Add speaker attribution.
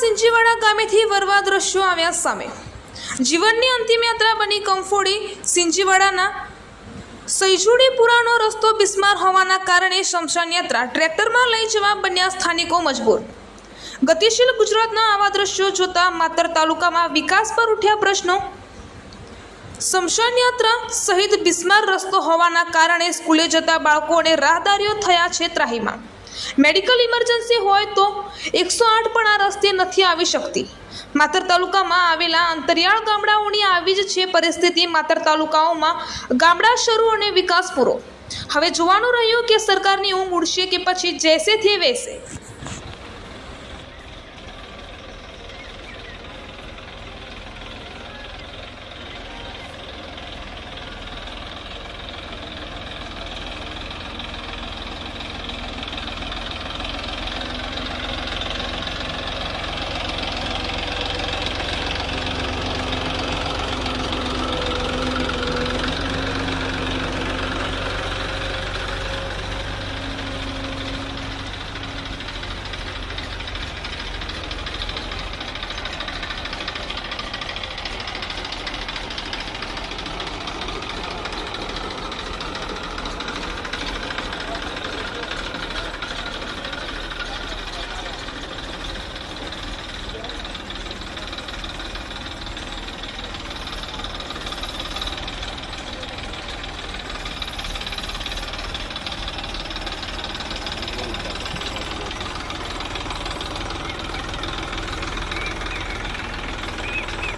Speaker 1: સિંજીવાડા ગામેથી વરવા દ્રશ્યો આવ્યા સામે. જીવનની અંતિમ યાત્રા બની કંફોડી સિંચીવાડાના સૈજુડીપુરાનો રસ્તો બિસ્માર હોવાના કારણે શમશાન યાત્રા ટ્રેક્ટરમાં લઈ જવા બન્યા સ્થાનિકો મજબૂર. ગતિશીલ ગુજરાતના આવા દ્રશ્યો જોતા માતર તાલુકામાં વિકાસ પર ઉઠ્યા પ્રશ્નો. શમશાન યાત્રા સહિત બિસ્માર રસ્તો હોવાના કારણે સ્કૂલે જતા બાળકો અને રાહદારીઓ થયા છે ત્રાહીમાં. મેડિકલ ઇમરજન્સી હોય તો એકસો આઠ પણ આ રસ્તે નથી આવી શકતી. માતર તાલુકામાં આવેલા અંતરિયાળ ગામડાઓની આવી જ છે પરિસ્થિતિ માતર તાલુકાઓમાં ગામડા શરૂ અને વિકાસ પૂરો. હવે જોવાનું રહ્યું કે સરકારની ઊંઘ ઉડશે કે પછી જૈસે થી વૈસે.